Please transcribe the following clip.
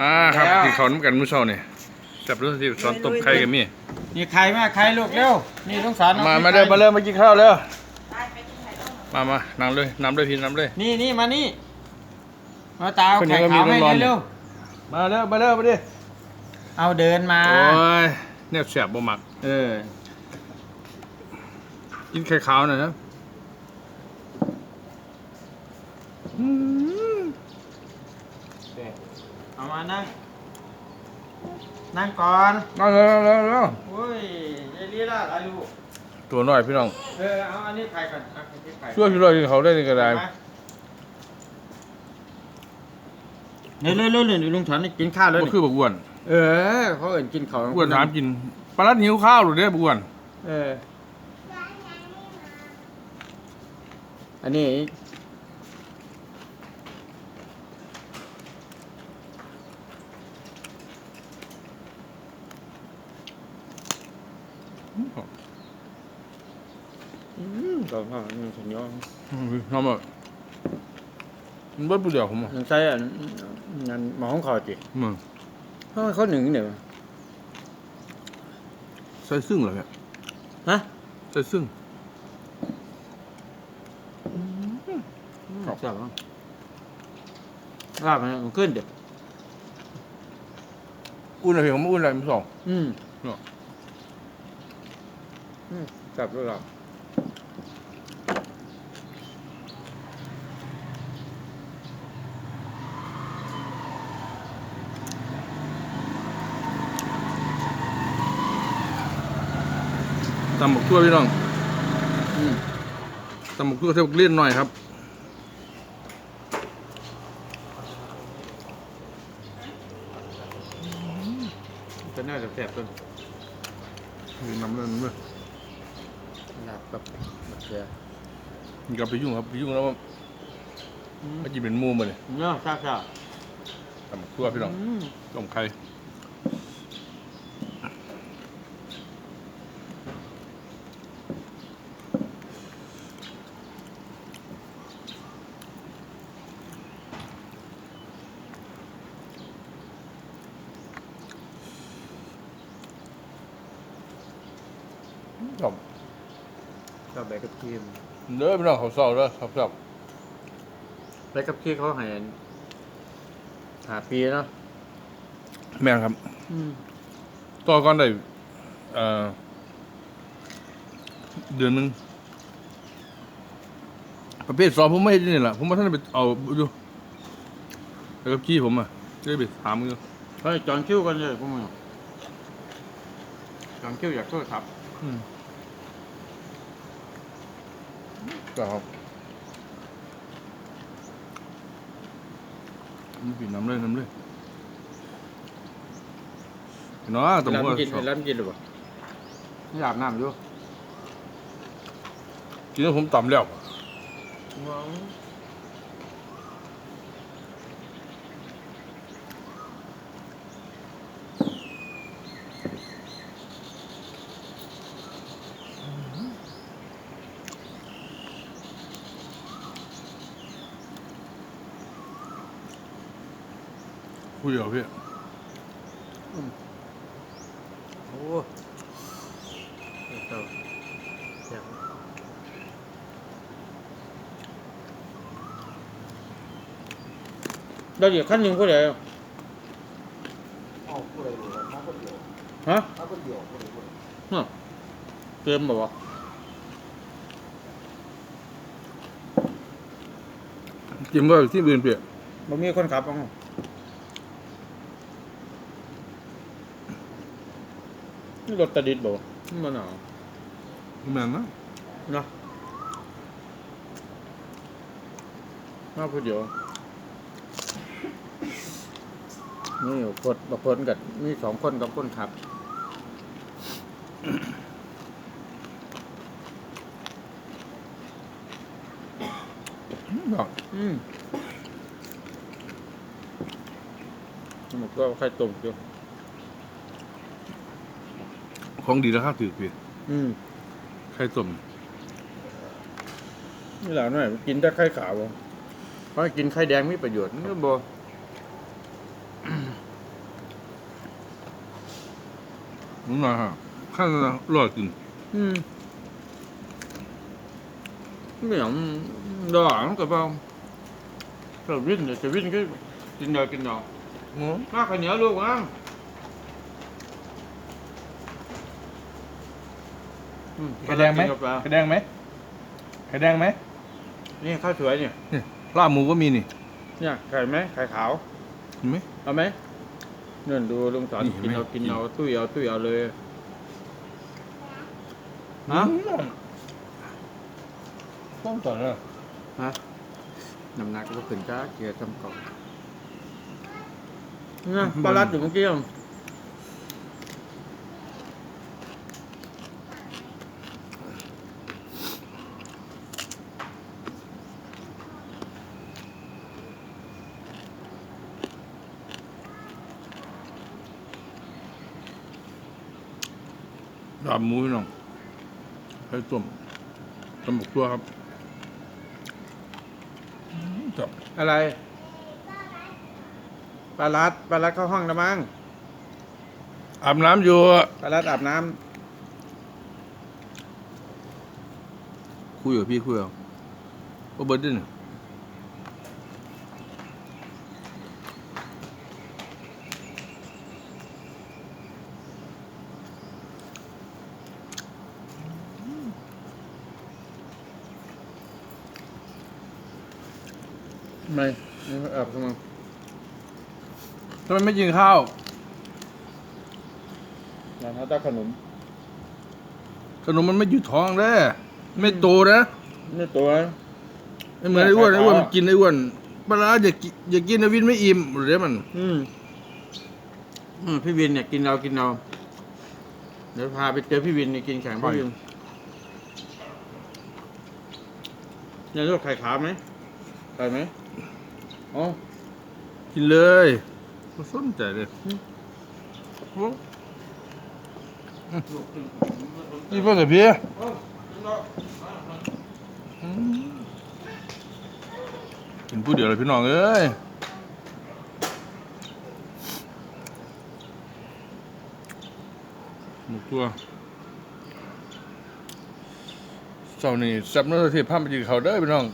มาครับแล้ว กินข้าวน้ำกันมื้อเช้านี่จับเรื่องที่สอนต้มไข่กันมี่นี่ใครแม่ใครลูกเร็ว นี่ต้องสอนน้องมาพี่มาเด้อใครมาเริ่มมากินข้าวแล้วมามานั่งเลยน้ำเลยพี่น้ำเลย นี่นี่มานี่ มาตาเอาคนนี้ไข่ก็มีขาวให้ร้อนๆ เร็วมาเด้อมาเด้อมาเด้อๆเอาเดินมา โอ้ยเนี่ยแสบบ่มักเออ กินไข่ขาวหน่อยนะอืม เอามานั่ง นั่งก่อนนั่งเลยนั่งเลยนั่งเลยโอ้ยยายลีล่ะอะไรลูกตัวน้อยพี่น้องเออเอาอันนี้ไข่ก่อนเอาอันนี้ไข่ช่วยพี่น้อยกินเขาวได้ในกระไดเร็วเร็วเร็วเร็วลุงถอนให้กินข้าวแล้วก็นี่คือบักอ้วนเออเขาเอินกินข้าวอ้วนถามกินปลาลัดหิวข้าวหรือเด้อบักอ้วนเออ อันนี้ อืมก่อนพ่อมันถึงย้อนน้องบอกมันเบิดผู้เดียวผมอะมันใช่อันนั้นหมอของเขาจิมึงเพราะเขาหนึ่งเดี๋ยวใส่ซึ่งเหรอเนี่ยฮะใส่ซึ่งจับมั้งลาบมันขึ้นเดี๋ยวอุ่นอะไรผมอุ่นอะไรมันสองอืมเนาะอืม จับด้วยหรอตำบักทั่วพี่น้องอืมตำบักทั่วเท่าบักเลี่ยนหน่อยครับจะน่าจะแสบต้นมีน้ำเล่นด้วย ลาบกับมะเขือมีกับไปยุ่งครับไปยุ่งแล้วว่าอืมมันจะเป็นหมูมาเลยเนาะทราบทราบตำบักทั่วพี่น้องอืมต้มไข่ครับ ชอบใบกับครีมเด้อพี่น้องเขาวเศร้าเด้อครับครับใบกับครีมเขาให้หาปีเนาะแม่นครับอืมต่อก่อนได้เอ่อเดือนหนึงประเภทสองผมไม่เห็นนี่แหละผมว่าท่านไปเอาดูแล้วกับกี้ผมอะจะได้ไปถามมึงอยู่เฮ้ยจองคิวกันเลยพวกมึงจองคิวอยากโทษครับ อืมก็ ครับมันกินน้ำเลยน้ำเลยเนาะตำรร้านวจกินร้านกินหรือเปล่านี่อาบน้ำอยู่กินแล้วผมต่ำแล้ว ว้าวคุยกับพี่โอ้เจ้าแซ่บเราเดี๋ยวขั้นหนึ่งก็เดี๋ยวเอาผู้ใดรู้มาคนเดียวฮะมาคนเดียวคนเดียวคนเดียวฮะเติมแบบว่ากินว่าที่อื่นเปียบ่มีคนขับบ้าง รถตะดิดบ่วะมันหนาวแม่นนะเนาะมาพูดเดียวนี่กดบักคนกับมีสองคนกับคนขับครับอืมมันก็ไข่ต้มเดียว ของดีราคาถือพี่อืมไข่ต้มนี่หลานหน่อยกินแต่ไข่ขาวบ่เพราะกินไข่แดงมีประโยชน์นี่บ่นี่นะฮะข้างรอดกินอืมไม่หยวงดอกกับเปล่าแต่วิ่งเดี๋วจะวิ่งก็กินเดียวกินเดียวหมูข้าวเหนียวลูกอะ อืมไข่แดงไหมกินกับปลาไข่แดงไหมไข่แดงไหมนี่ข้าวสวยเนี่ยนี่ลาบหมูก็มีนี่เนี่ยไข่ไหมไข่ขาวเห็นไหม เอาไหมเนื่นดูลุงสอนนี่เห็นกินไหม เอากินกินเอาตุ้ยเอาตุ้ยเอาเลยฮะต้องต่อเลยฮะน้ำหนักก็ขึ้นจ้าเกียร์จำก่อนเนี่ยปลาลัดอยู่เมื่อกี้อะ ลาบหมูพี่น้องไข่ต้มตำบักตัวครับอืมจับอะไร ปลาลัดปลาลัดเข้าห้องแล้วมั้งอาบน้ำอยู่ปลาลัดอาบน้คุยกับพี่คุยเอาว่าเบิร์ดดินำ ไม่ไม่อาบทำไมทำไมไม่กินข้าวงานเขาตักขนมขนมมันไม่อยู่ท้องเด้อไม่โตนะนี่ตัว ไม่เหมือนไอ้อ้วนไอ้อ้วนมันกินไอ้อ้วนปลาร้าอย่ากิอย่ากินนะวินไม่อิ่มหรือมัน อืมอืมพี่วินเนี่ยกินเรากินเราเดี๋ยวพาไปเจอพี่วินเนี่ยกินแข่งพี่วินเนี่ยลูกไข่ขาวไหมไข่ไหม อ๋อกินเลยไม่สนใจเลยนี่พ่อกับพี่กินผู้เดียวเลยพี่น้องเอ้ยหมูตัวเจ้านี่แซ่บเนื้อที่พาไปกินเขาวเด้อพี่น้อง